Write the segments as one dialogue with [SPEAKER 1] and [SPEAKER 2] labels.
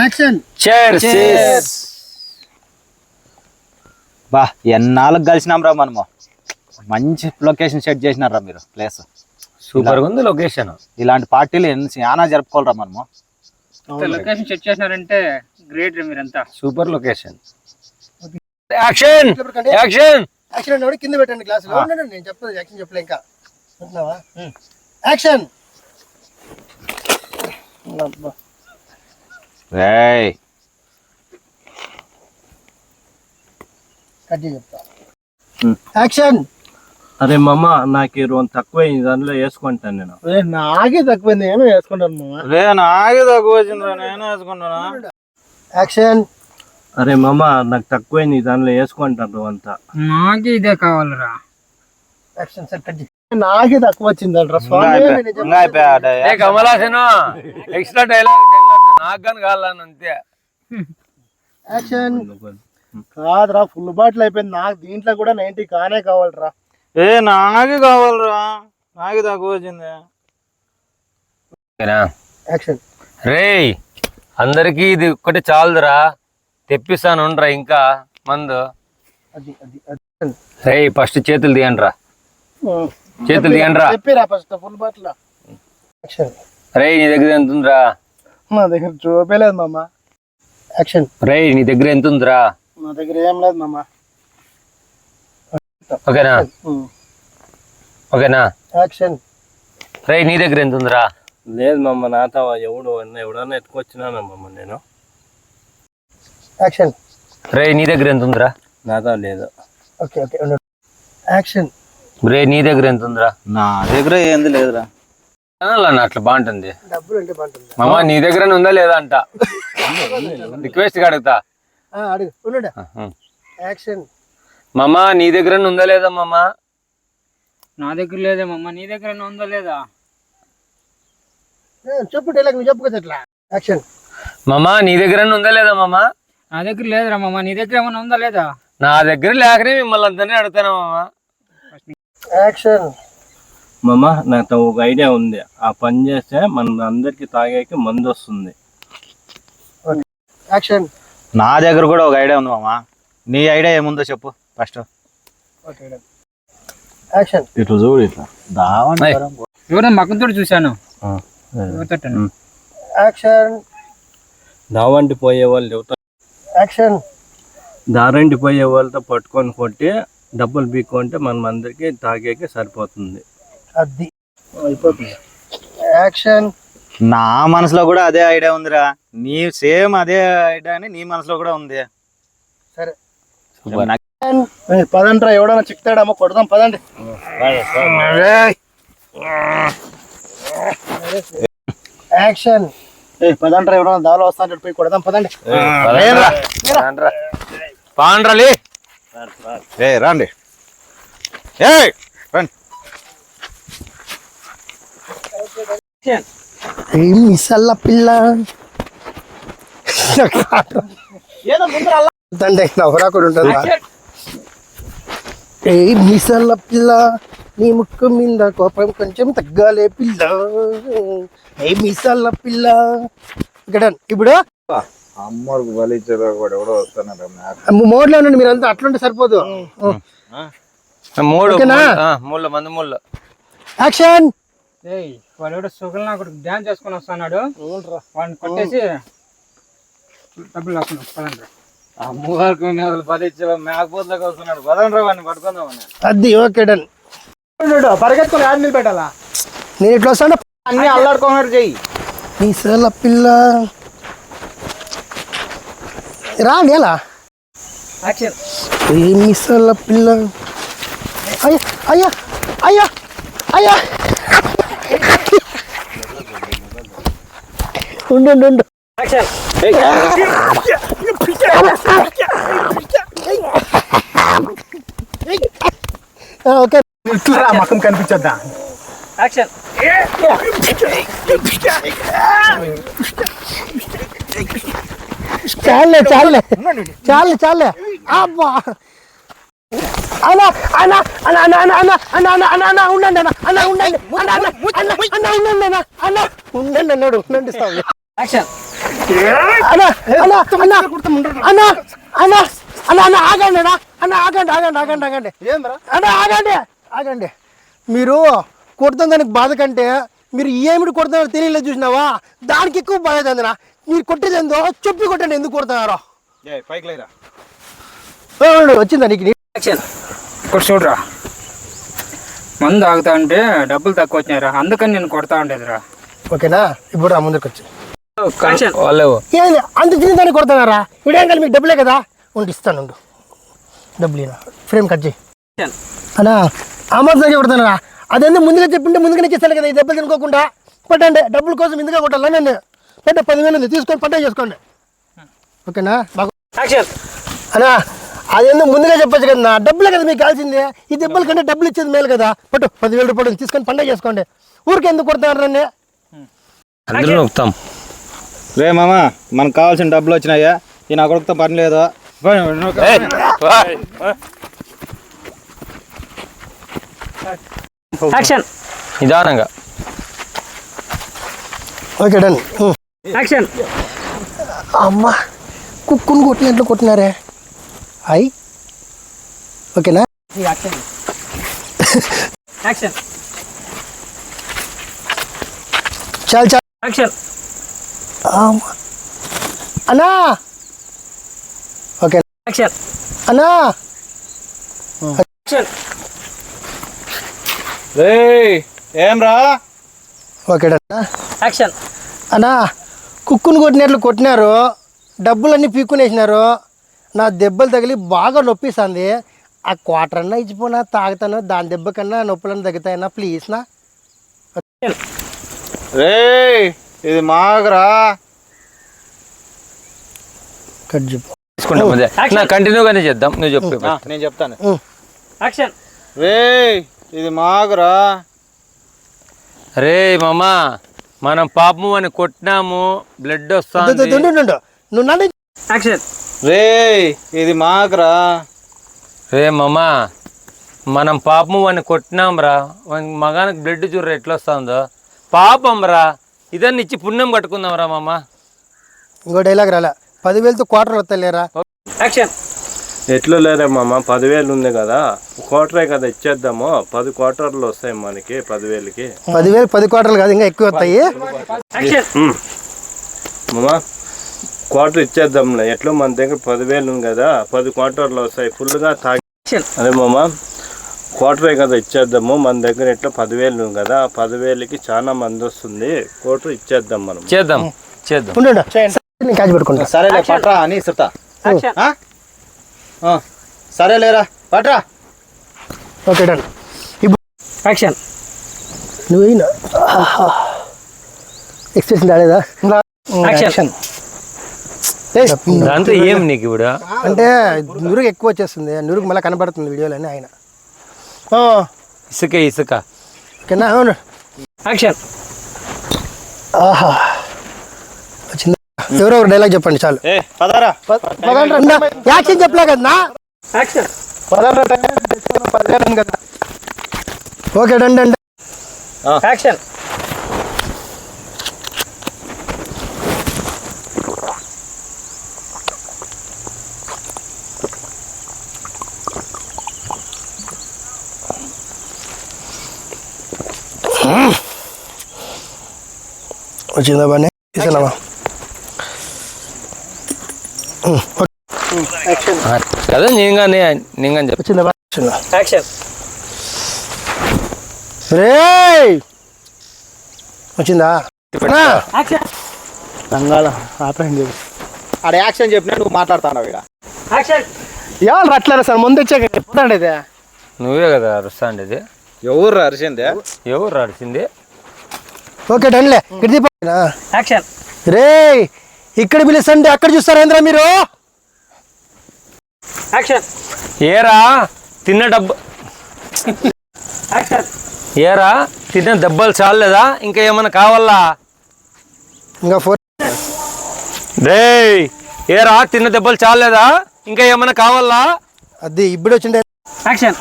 [SPEAKER 1] Action.
[SPEAKER 2] బా ఎన్నాళ్ళకి కలిసినాం రా మనము? మంచి లొకేషన్ సెట్ చేసినారా మీరు ప్లేస్.
[SPEAKER 3] సూపర్ ఉంది లొకేషన్.
[SPEAKER 2] ఇలాంటి పార్టీలు ఎన్ని చాలా జరుపుకోవాలరా మనము.
[SPEAKER 4] లొకేషన్ సెట్ చేసినారంటే గ్రేట్ మీరంతా.
[SPEAKER 3] Super location. Action. Action
[SPEAKER 1] action అన్నవాడు కింద పెట్టండి ఉండండి, నేను చెప్తాను యాక్షన్ చెప్పలే ఇంకా. యాక్షన్ అబ్బా.
[SPEAKER 2] రేయ్
[SPEAKER 1] యాక్షన్
[SPEAKER 5] అరే మామ నాకు ఈ రోజు తక్కువ దానిలో వేసుకుంటాను నేను.
[SPEAKER 1] నాకే తక్కువైంది ఏమో వేసుకుంటాను మామ.
[SPEAKER 2] రే నాకే తక్కువ వచ్చిందిరా నేను వేసుకున్నానా
[SPEAKER 1] యాక్షన్
[SPEAKER 5] అరే మామ నాకు తక్కువ నీ దానిలో వేసుకుంటాను అంతా.
[SPEAKER 4] నాకే ఇదే కావాలరా.
[SPEAKER 1] యాక్షన్ సార్ కట్ నాకే తక్కువ
[SPEAKER 3] ఏ
[SPEAKER 2] డే-
[SPEAKER 3] కమలాసన ఎక్స్ట్రా డైలాగ్ నాకు కానీ కావాలని అంతే.
[SPEAKER 1] యాక్షన్ కాదురా ఫుల్ బాటిల్ అయిపోయింది. నాకు దీంట్లో కూడా నైన్టీ కానే కావాలరా.
[SPEAKER 2] ఏ నాకే కావాలరా. నాకే తక్కువ వచ్చింది.
[SPEAKER 1] యాక్షన్
[SPEAKER 3] రేయ్ అందరికి ఇది ఒక్కటి చాలదురా. తెప్పిస్తాను ఉండరా ఇంకా. మందు.
[SPEAKER 1] అది అది అది.
[SPEAKER 3] రేయ్ ఫస్ట్ చేతులు తీయండి రా చేతులు తీయండి రా
[SPEAKER 1] చెప్పిరా ఫస్ట్ ఫుల్ బాటిల్ యాక్షన్
[SPEAKER 3] రేయ్ నీ దగ్గర ఎంత ఉందిరా?
[SPEAKER 1] నా దగ్గర చూపేలేదు మామ. యాక్షన్
[SPEAKER 3] రేయ్ నీ దగ్గర ఎంత ఉందిరా?
[SPEAKER 1] నా దగ్గర ఏం లేదు మామ.
[SPEAKER 3] ఓకేనా? ఓకేనా?
[SPEAKER 1] యాక్షన్
[SPEAKER 3] రేయ్ నీ దగ్గర ఎంత ఉందిరా?
[SPEAKER 5] లేదు మామ నాతో ఎవడు ఎవడన్నా ఎత్తుకొచ్చినానా మామ నేను?
[SPEAKER 1] యాక్షన్
[SPEAKER 3] రేయ్ నీ దగ్గర ఎంత ఉందిరా?
[SPEAKER 5] నాతో లేదు.
[SPEAKER 1] ఓకే ఓకే యాక్షన్
[SPEAKER 3] రేయ్ నీ దగ్గర ఎంత ఉందిరా?
[SPEAKER 2] నా దగ్గర ఏంది లేదురా.
[SPEAKER 3] అట్లా బాగుంటుంది.
[SPEAKER 1] డబ్బులు అంటే బాగుంటుంది.
[SPEAKER 3] మామ నీ దగ్గర ఉందా లేదా అంట. రిక్వెస్ట్ అడుగుతా
[SPEAKER 1] ఆ, అడుగు. ఉండు
[SPEAKER 3] ఉం.
[SPEAKER 1] యాక్షన్.
[SPEAKER 3] మామ నీ దగ్గర ఉందా లేదా మామ?
[SPEAKER 4] నా దగ్గర లేదే మమ్మ నీ దగ్గర ఉందో లేదా?
[SPEAKER 1] చెప్పు డైలాగ్ నువ్వు చెప్పుకోవచ్చు ఎట్లా యాక్షన్.
[SPEAKER 3] మామ నీ దగ్గర ఉందా లేదా మామ?
[SPEAKER 4] నా దగ్గర లేదురా మమ్మ నీ దగ్గర ఏమైనా ఉందా లేదా?
[SPEAKER 3] నా దగ్గర లేకనే మిమ్మల్ని అందరినీ అడుగుతాను మామ?
[SPEAKER 1] యాక్షన్.
[SPEAKER 5] మామ నాతో ఒక ఐడియా ఉంది. ఆ పని చేస్తే మన అందరికి తాగాకి మందు వస్తుంది.
[SPEAKER 1] యాక్షన్.
[SPEAKER 2] నా దగ్గర కూడా ఒక ఐడియా ఉంది మామ. నీ ఐడియా ఏముందో చెప్పు ఫస్ట్.
[SPEAKER 1] Okay action.
[SPEAKER 2] ఇటు చూడు ఇట్లా.
[SPEAKER 4] మకంతో చూశాను.
[SPEAKER 1] యాక్షన్.
[SPEAKER 5] దావంటి పోయే వాళ్ళు ఎవతో
[SPEAKER 1] యాక్షన్.
[SPEAKER 5] దారంటి పోయే వాళ్ళతో పట్టుకొని కొట్టి డబ్బులు బీక్కుంటే మనం అందరికి తాగేకి సరిపోతుంది.
[SPEAKER 1] అది. అయిపోతుంది యాక్షన్
[SPEAKER 2] నా మనసులో కూడా అదే ఐడియా ఉందిరా. నీ సేమ్ అదే ఐడియా అని నీ మనసులో కూడా ఉంది.
[SPEAKER 1] సరే. పదంట్రా ఎవడన్నా చిక్తాడమ్మా కొడదాం పదండి. యాక్షన్ ఏ పదంట్రా ఎవడన్నా దాలో వస్తాంటాడు పోయి కొడదాం పదండి.
[SPEAKER 3] పాండ్రలి.
[SPEAKER 2] ఏ రండి. ఏ రండి.
[SPEAKER 1] ఏ మిసల్ల పిల్ల. తండ్రి నవరా కూడా ఉంటుంది? ఏ మిసల్ల పిల్ల. నీ ముక్కు మీద కోపం కొంచెం తగ్గాలే పిల్ల. ఏ మిసల్ల పిల్ల. ఇక్కడ ఇప్పుడు
[SPEAKER 2] అమ్మకు బలిచ్చారు కూడా ఎవడో వస్తున్నారు
[SPEAKER 1] మోడ్లో ఉండండి మీరంతా అట్లుంటే సరిపోదు.
[SPEAKER 3] మూడు
[SPEAKER 1] ఓకేనా?
[SPEAKER 3] మూడు, ఆ, మూడు మంది మూడు
[SPEAKER 1] యాక్షన్!
[SPEAKER 4] ఏయ్ వాడు ఎవడో సుగల్ నాకు డ్యాన్స్ చేసుకొని వస్తున్నాడు. వాడిని కొట్టేసి డబ్బులు లాక్కున్నాం పదండి
[SPEAKER 2] అమ్మగారికి పది ఇచ్చే మేకపోతులకు వస్తున్నాడు పదండ్రా వాడిని పట్టుకుందామని
[SPEAKER 1] అది ఓకే డన్.
[SPEAKER 4] పరిగెత్తుకొని యాడ్ నిలబెట్టాలా?
[SPEAKER 1] నేను ఇట్లా వస్తాను.
[SPEAKER 2] అన్ని అల్లాడుకోమని చెయ్యి.
[SPEAKER 1] మిసల పిల్ల. రాండి ఎలా?
[SPEAKER 4] యాక్షన్.
[SPEAKER 1] ఏ మిసల పిల్ల. అయ్యా అయ్యా అయ్యా అయ్యా. ఉండు ఉండు, ఓకే. మకం కనిపించొద్దా?
[SPEAKER 4] యాక్షన్
[SPEAKER 1] చాలే చాలే. చాలే చాలే. అబ్బా. అన్న అన్న అన్న అన్న అన్న అన్న అన్న అన్న అన్న అన్న ఉండండి అన్న అన్న ఉండండి అన్న అన్న అన్న అన్న ఉండండి అన్న అన్న ఉండండి అన్నాడు ఉండండి స్వామి
[SPEAKER 4] యాక్షన్
[SPEAKER 1] అన్న అన్న అన్న అన్న అన్న అన్న అన్న ఆగండి అన్న అన్న ఆగండి ఆగండి ఆగండి ఆగండి అన్న ఆగండి ఆగండి మీరు కొడుతున్న దానికి బాధ కంటే మీరు ఏమిటి కొడుతున్నారో తెలియలేదు చూసినావా దానికి ఎక్కువ బాధ అవుతుందినా మీరు కొట్టేది ఏందో చెప్పి కొట్టండి ఎందుకు కొడుతున్నారో
[SPEAKER 2] పైకి లేరా
[SPEAKER 1] ఓ, వచ్చిందా నీకు నీ-
[SPEAKER 4] ఇక్కడ చూడరా. మందు తాగుతా అంటే డబ్బులు తక్కువ వచ్చినాయిరా అందుకని నేను కొడతా ఉండేదిరా.
[SPEAKER 1] ఓకేనా? ఇప్పుడు రా ముందుకు వచ్చి ఏంది అంత చిన్న దాన్ని కొడుతున్నారా ఇదేం కలిసి మీకు డబ్బులే కదా? ఉండి ఇస్తాను. డబ్బులు ఫ్రేమ్ కట్ చేయి. అన్నా అమౌంట్ కొడుతున్నారా అదెందుకు ముందుగా చెప్పింటే ముందుగానే చేస్తాను కదా ఈ దెబ్బలు తినుకోకుండా? పట్టండి డబ్బుల కోసం ముందుగా కొట్టాలా నేను పట్ట పదివేలు ఉంది తీసుకొని పట్ట చేసుకోండి. ఓకేనా? బాగు అన్నా అదెందుకు ముందుగా చెప్పొచ్చు కదా డబ్బులే కదా మీకు కావాల్సిందే. ఈ దెబ్బల కంటే డబ్బులు ఇచ్చేది మేలు కదా. పట్టు పదివేల రూపాయలు తీసుకొని పండగ చేసుకోండి. ఊరికి ఎందుకు కొడుతున్నారు నన్ను?
[SPEAKER 3] అందరూ నొక్కుతాం
[SPEAKER 2] రే మామ మనకు కావాల్సిన డబ్బులు వచ్చినాయా? ఈ నా కొడుకుతో పని లేదు.
[SPEAKER 4] యాక్షన్.
[SPEAKER 3] నిదానంగా.
[SPEAKER 1] Okay done.
[SPEAKER 4] యాక్షన్.
[SPEAKER 1] అమ్మా కుక్కును కొట్టినట్లు కొట్టినారే? అయి ఓకేనా?
[SPEAKER 4] యాక్షన్. యాక్షన్.
[SPEAKER 1] చాలు చాలు.
[SPEAKER 4] యాక్షన్.
[SPEAKER 1] అన్నా! Okay
[SPEAKER 4] action.
[SPEAKER 1] అన్నా!
[SPEAKER 4] యాక్షన్.
[SPEAKER 2] రే ఏం రా
[SPEAKER 1] ఓకే
[SPEAKER 4] యాక్షన్.
[SPEAKER 1] అన్నా కుక్కును కొట్టినట్లు కొట్టినారు డబ్బులన్నీ పీక్కునేసినారు నా దెబ్బలు తగిలి బాగా నొప్పిస్తుంది. ఆ క్వార్టర్ అన్నా ఇచ్చిపోనా తాగుతాను దాని దెబ్బ కన్నా నొప్పులన్నీ తగ్గుతాయన్నా ప్లీజ్ నా.
[SPEAKER 2] రే ఇది మాగరా.
[SPEAKER 1] కట్ చెప్పు.
[SPEAKER 3] తీసుకుంటాం అదే నా కంటిన్యూగానే చేద్దాం. నువ్వు చెప్పు
[SPEAKER 2] నేను చెప్తాను.
[SPEAKER 4] యాక్షన్
[SPEAKER 2] రే ఇది మాగరా.
[SPEAKER 3] రే మామ మనం పాపము అని కొట్టినాము బ్లడ్ వస్తుంది.
[SPEAKER 4] యాక్షన్
[SPEAKER 2] రే ఇది మాగరా
[SPEAKER 3] రే మామ మనం పాపము అని కొట్టినాం రా మగానికి బ్లడ్ చూర్ర ఎట్లా వస్తుందో పాపం రా ఇదన్నీ ఇచ్చి పుణ్యం కట్టుకుందాం రా మామ.
[SPEAKER 1] ఇంకో డైలాగ్ రాలే. పదివేలతో క్వార్టర్ వస్తలేరా?
[SPEAKER 4] యాక్షన్
[SPEAKER 5] ఎట్లా లేరే మామ పదివేలు ఉంది కదా. క్వార్టరే కదా ఇచ్చేద్దాము. పది క్వార్టర్లు వస్తాయి మనకి పదివేలకి.
[SPEAKER 1] పదివేలు పది క్వార్టర్లు కాదు ఇంకా ఎక్కువ వస్తాయి.
[SPEAKER 5] మామ క్వార్టర్ ఇచ్చేద్దాంలే. ఎట్లా మన దగ్గర పదివేలు ఉంది కదా పది క్వార్టర్లు వస్తాయి. ఫుల్గా తాగి
[SPEAKER 4] యాక్షన్
[SPEAKER 5] అదే మామ క్వార్టరే కదా ఇచ్చేద్దాము. మన దగ్గర ఎట్లా పదివేలు ఉంది కదా ఆ పదివేలకి చాలా మంది వస్తుంది. క్వార్టర్ ఇచ్చేద్దాం మనం.
[SPEAKER 3] చేద్దాం. చేద్దాం.
[SPEAKER 1] నేను కాచి పెట్టుకుంటా.
[SPEAKER 2] పట్రా అని ఇస్తా
[SPEAKER 4] యాక్షన్.
[SPEAKER 2] ఆ? ఆ, సరేలేరా పట్రా.
[SPEAKER 1] Okay done. ఇప్పుడు
[SPEAKER 4] యాక్షన్.
[SPEAKER 1] నువ్వు ఎక్స్ప్రెషన్ రాలేదా?
[SPEAKER 4] యాక్షన్.
[SPEAKER 3] దాంతో ఏం నీకు ఇప్పుడు
[SPEAKER 1] అంటే నురుగు ఎక్కువ వచ్చేస్తుంది. నురుగు మళ్ళీ కనబడుతుంది వీడియోలోనే ఆయన.
[SPEAKER 3] ఇసుక ఇసుక.
[SPEAKER 1] ఓకేనా? అవును.
[SPEAKER 4] యాక్షన్.
[SPEAKER 1] ఆహా. వచ్చిందా ఎవరో ఒక డైలాగ్ చెప్పండి చాలు.
[SPEAKER 2] ఏ పదారా.
[SPEAKER 1] ఉందా? యాక్షన్ చెప్పలే కదా
[SPEAKER 4] action.
[SPEAKER 1] Okay done done done.
[SPEAKER 4] Action.
[SPEAKER 1] వచ్చిందా బానే తీసుకున్నావా
[SPEAKER 3] కదా నేను కానీ నేను కానీ చెప్పు
[SPEAKER 1] వచ్చిందా బా వచ్చిందా
[SPEAKER 4] యాక్షన్
[SPEAKER 1] రేయ్ వచ్చిందా అన్నా,
[SPEAKER 4] యాక్షన్
[SPEAKER 1] రంగాల చేసి
[SPEAKER 2] ఆడ యాక్షన్ చెప్పినా నువ్వు మాట్లాడుతున్నావు ఇక్కడ
[SPEAKER 4] యాక్షన్
[SPEAKER 1] ఎవరు అట్లా సార్? ముందు వచ్చాక ఎప్పుడండి ఇది
[SPEAKER 3] నువ్వే కదా అరుస్తాండేది.
[SPEAKER 2] ఎవరు అరిసిందే?
[SPEAKER 3] ఎవరు అరిచింది
[SPEAKER 1] ఓకే డన్లే ఇక్కడ దీపా
[SPEAKER 4] యాక్షన్
[SPEAKER 1] రేయ్ ఇక్కడ పిలుస్తుంటే అక్కడ చూస్తారా ఏంద్రా మీరు?
[SPEAKER 4] యాక్షన్
[SPEAKER 3] ఏరా తిన్న డబ్బు
[SPEAKER 4] యాక్షన్
[SPEAKER 3] ఏరా తిన్న దెబ్బలు చాలేదా ఇంకా ఏమైనా కావాలా?
[SPEAKER 1] ఇంకా ఫోర్
[SPEAKER 3] రేయ్ ఏరా తిన్న దెబ్బలు చాలేదా ఇంకా ఏమైనా కావాలా?
[SPEAKER 1] అది ఇప్పుడు వచ్చిండే.
[SPEAKER 4] యాక్షన్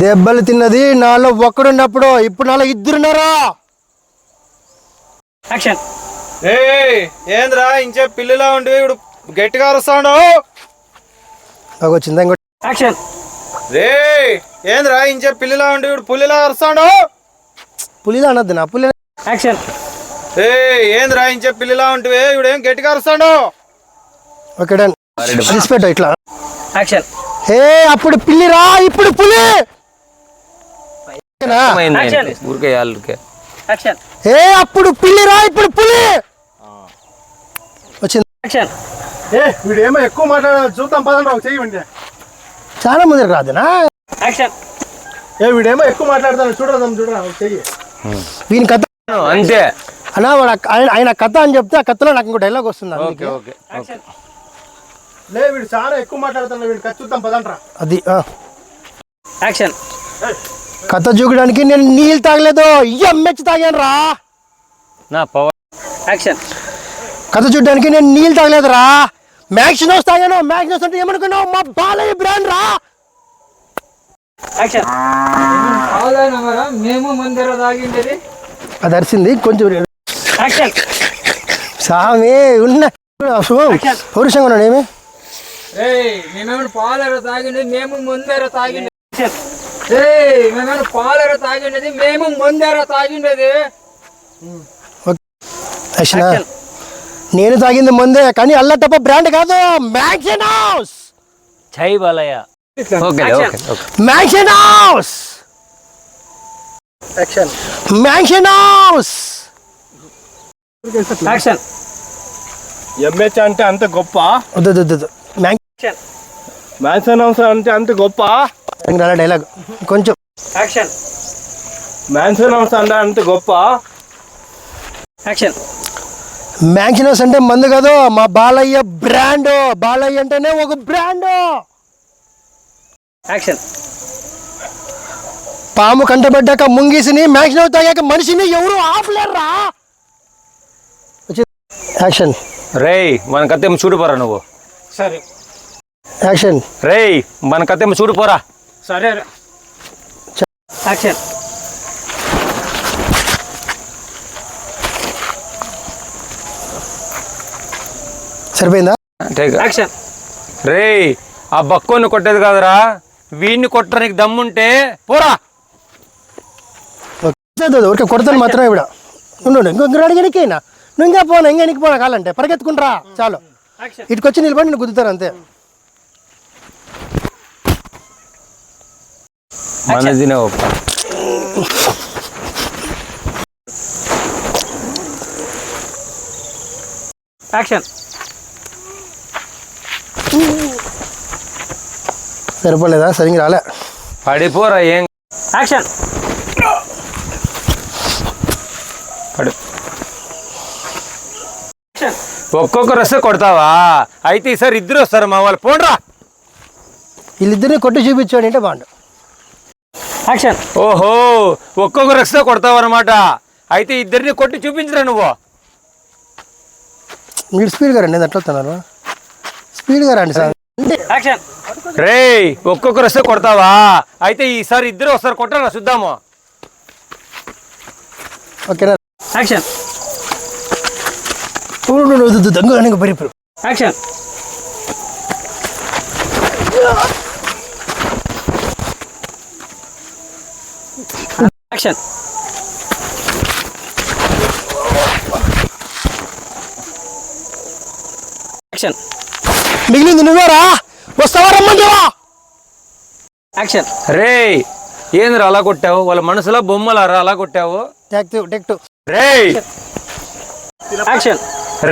[SPEAKER 1] దెబ్బలు తిన్నది నాలో ఒక్కడున్నప్పుడు ఇప్పుడు నాలో ఇద్దరున్నారా?
[SPEAKER 4] యాక్షన్
[SPEAKER 2] ఏ ఏంద్రా ఇంచే పిల్లిలా ఉండి ఇప్పుడు గట్టిగా అరుస్తాడు?
[SPEAKER 1] వచ్చిందా ఇంకోటి
[SPEAKER 4] యాక్షన్
[SPEAKER 2] రే ఏంద్రా ఇంచే పిల్లిలా ఉండి ఇప్పుడు పుల్లిలా అరుస్తాడు?
[SPEAKER 1] పులిలా అనొద్దు నా పులి
[SPEAKER 4] యాక్షన్
[SPEAKER 2] ఏ ఏంద్రా ఇంచే పిల్లిలా ఉంటివి ఇప్పుడు ఏం గట్టిగా అరుస్తాడు?
[SPEAKER 1] Okay done. రెస్పెక్ట్ ఇట్లా.
[SPEAKER 4] యాక్షన్
[SPEAKER 1] ఏ అప్పుడు పిల్లిరా ఇప్పుడు పులి!
[SPEAKER 3] ఊరికే వాళ్ళకే
[SPEAKER 4] యాక్షన్
[SPEAKER 1] ఏ అప్పుడు పిల్లిరా ఇప్పుడు పులి! వచ్చింది.
[SPEAKER 4] యాక్షన్
[SPEAKER 1] ఏ వీడేమో ఎక్కువ మాట్లాడాలి చూద్దాం పదండి ఒక చెయ్యండి చాలా మంది రాదునా?
[SPEAKER 4] యాక్షన్
[SPEAKER 1] ఏ వీడేమో ఎక్కువ మాట్లాడతాను చూడదాం చూడరా ఒక చెయ్యి. వీని కథ
[SPEAKER 3] అంతే.
[SPEAKER 1] అన్నా వాడు ఆయన ఆయన కథ అని చెప్తే ఆ కథలో నాకు ఇంకో డైలాగ్ వస్తుంది అందుకే.
[SPEAKER 3] ఓకే
[SPEAKER 4] యాక్షన్
[SPEAKER 1] లే వీడు చాలా ఎక్కువ మాట్లాడుతున్నా వీడిని కథ చూద్దాం పదంట్రా అది ఆ.
[SPEAKER 4] యాక్షన్
[SPEAKER 1] కథ చూడడానికి నేను నీళ్ళు తాగలేదు. ఎంహెచ్ తాగాను రా.
[SPEAKER 3] నా పవర్.
[SPEAKER 4] యాక్షన్.
[SPEAKER 1] కథ చూడడానికి నేను నీళ్ళు తాగలేదు రా. మ్యాక్సినోస్ తాగాను. మ్యాక్సినోస్ అంటే ఏమనుకున్నావు? మా బాలయ్య బ్రాండ్ రా.
[SPEAKER 4] యాక్షన్. అవునా మేము ముందర తాగిండేది
[SPEAKER 1] అది అరిసింది. కొంచెం
[SPEAKER 4] యాక్షన్.
[SPEAKER 1] సామి ఉన్న పౌరుషంగా ఉన్నాడు ఏమి?
[SPEAKER 4] ఏయ్ మేమేమైనా పాలెర తాగిండేది మేము ముందర తాగిండేది పాలెర తాగిండేది మేము ముందర తాగిండేది.
[SPEAKER 1] అశ్న నేను తాగింది ముందే కానీ అల్లటప్ప బ్రాండ్ కాదు మ్యాక్సినోస్.
[SPEAKER 3] చై Balayya. Okay okay okay.
[SPEAKER 1] మ్యాక్సినోస్. Action
[SPEAKER 5] MH అంటే అంత గొప్ప? మ్యాన్సన్ హౌస్ అంటే అంత గొప్ప?
[SPEAKER 1] ఇంకా డైలాగ్ కొంచెం.
[SPEAKER 4] యాక్షన్
[SPEAKER 5] మ్యాన్సన్ హౌస్ అంటే అంత గొప్ప.
[SPEAKER 4] యాక్షన్
[SPEAKER 1] మ్యాక్సినోస్ అంటే మందు కాదు మా బాలయ్య బ్రాండ్ బాలయ్య అంటేనే ఒక బ్రాండ్
[SPEAKER 4] యాక్షన్
[SPEAKER 1] పాము కంటబడ్డాక ముంగీసిని మ్యాక్సినోస్ తాగాక మనిషిని ఎవరు ఆపలేరురా? యాక్షన్
[SPEAKER 3] రేయ్ మన కత్తేమో చూడిపోరా నువ్వు.
[SPEAKER 4] సరే
[SPEAKER 1] యాక్షన్
[SPEAKER 3] రేయ్ మన కత్తేమో చూడిపోరా
[SPEAKER 4] సరే యాక్షన్.
[SPEAKER 1] సరిపోయిందా?
[SPEAKER 4] యాక్షన్.
[SPEAKER 3] రేయ్ ఆ బక్కోని కొట్టేది కాదురా. వీడిని కొట్టడానికి దమ్ముంటే పోరా.
[SPEAKER 1] ఊరికే కొడతాను మాత్రమే ఇవిడ ఉండు ఉండు. ఇంకో ఇంకో అడిగినకేనా నువ్వు ఇంకా పోనా ఇంకా ఎనికి పోనా కాలంటే? పరిగెత్తుకుంటారా చాలు.
[SPEAKER 4] యాక్షన్.
[SPEAKER 1] ఇటుకొచ్చి నిలబడి నేను గుద్దుతాను అంతే.
[SPEAKER 3] మనదినే ఒప్ప.
[SPEAKER 4] యాక్షన్.
[SPEAKER 1] సరిపోలేదా సరిగ్గా రాలే.
[SPEAKER 3] పడిపోరా ఏం
[SPEAKER 4] యాక్షన్.
[SPEAKER 3] పడి.
[SPEAKER 4] యాక్షన్.
[SPEAKER 3] ఒక్కొక్కరు వస్తే కొడతావా? అయితే ఈసారి ఇద్దరు వస్తారు మా వాళ్ళు. పోండ్రా.
[SPEAKER 1] వీళ్ళిద్దరిని కొట్టి చూపించాడు అంటే బాగుండు.
[SPEAKER 4] యాక్షన్
[SPEAKER 3] ఓహో ఒక్కొక్కరు వస్తే కొడతావు అనమాట అయితే ఇద్దరిని కొట్టి చూపించరా నువ్వు.
[SPEAKER 1] మీరు స్పీడ్గా రండి ఎట్లా వస్తున్నారు స్పీడ్గా రండి సార్.
[SPEAKER 4] యాక్షన్
[SPEAKER 3] రేయ్ ఒక్కొక్కరు వస్తే కొడతావా? అయితే ఈసారి ఇద్దరు వస్తారు కొట్టారా చూద్దాము.
[SPEAKER 1] ఓకేనా
[SPEAKER 4] యాక్షన్
[SPEAKER 1] దంగు పరిపు
[SPEAKER 4] యాక్షన్ యాక్షన్ యాక్షన్
[SPEAKER 1] మిగిలింది నువ్వేరా వస్తావా రమ్మంటావా
[SPEAKER 4] యాక్షన్
[SPEAKER 3] రేయ్ ఏందిరా అలా కొట్టావు? వాళ్ళ మనసులో బొమ్మలారా అలా కొట్టావు?
[SPEAKER 1] టెక్ టూ టెక్ టూ
[SPEAKER 3] రేయ్!
[SPEAKER 4] యాక్షన్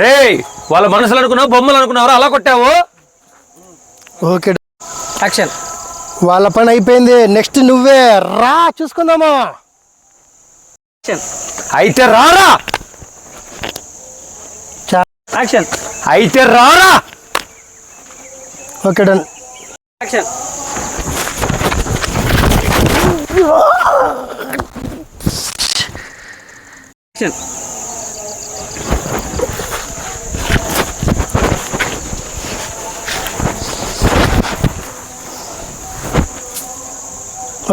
[SPEAKER 3] రేయ్ వాళ్ళ మనసులో అనుకున్నావు బొమ్మలు అనుకున్నావు అలా కొట్టావు?
[SPEAKER 1] ఓకే.
[SPEAKER 4] యాక్షన్
[SPEAKER 1] వాళ్ళ పని అయిపోయింది. నెక్స్ట్ నువ్వే రా చూసుకుందామా
[SPEAKER 3] అయితే రారా.
[SPEAKER 4] యాక్షన్
[SPEAKER 3] అయితే రారా.
[SPEAKER 1] Okay done
[SPEAKER 4] action action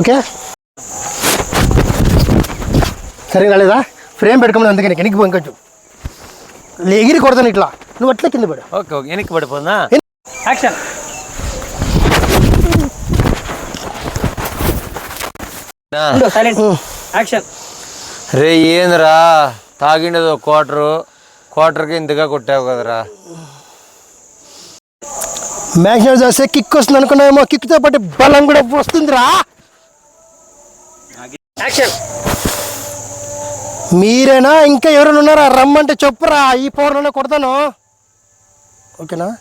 [SPEAKER 1] okay? సరే రాలేదా? ఫ్రేమ్ పెట్టుకోమని అందుకని వెనక్కి ఇంకొంచెం ఎగిరి కొడతాను ఇట్లా. నువ్వు అట్లా కింద పడు.
[SPEAKER 3] ఓకే ఓకే వెనక్కి పడిపోందా
[SPEAKER 4] యాక్షన్. యాక్షన్.
[SPEAKER 3] రే ఏందిరా? తాగిండేది ఒక క్వార్టరు. క్వార్టర్కి ఇంతగా కొట్టావు కదరా.
[SPEAKER 1] మ్యాక్సిమం చేస్తే కిక్ వస్తుంది అనుకున్నామో కిక్తో పాటు బలం కూడా వస్తుందిరా. మీరేనా? ఇంకా ఎవరైనా ఉన్నారా? రమ్మంటే చెప్పురా. ఈ పవర్లోనే కొడతాను. ఓకేనా?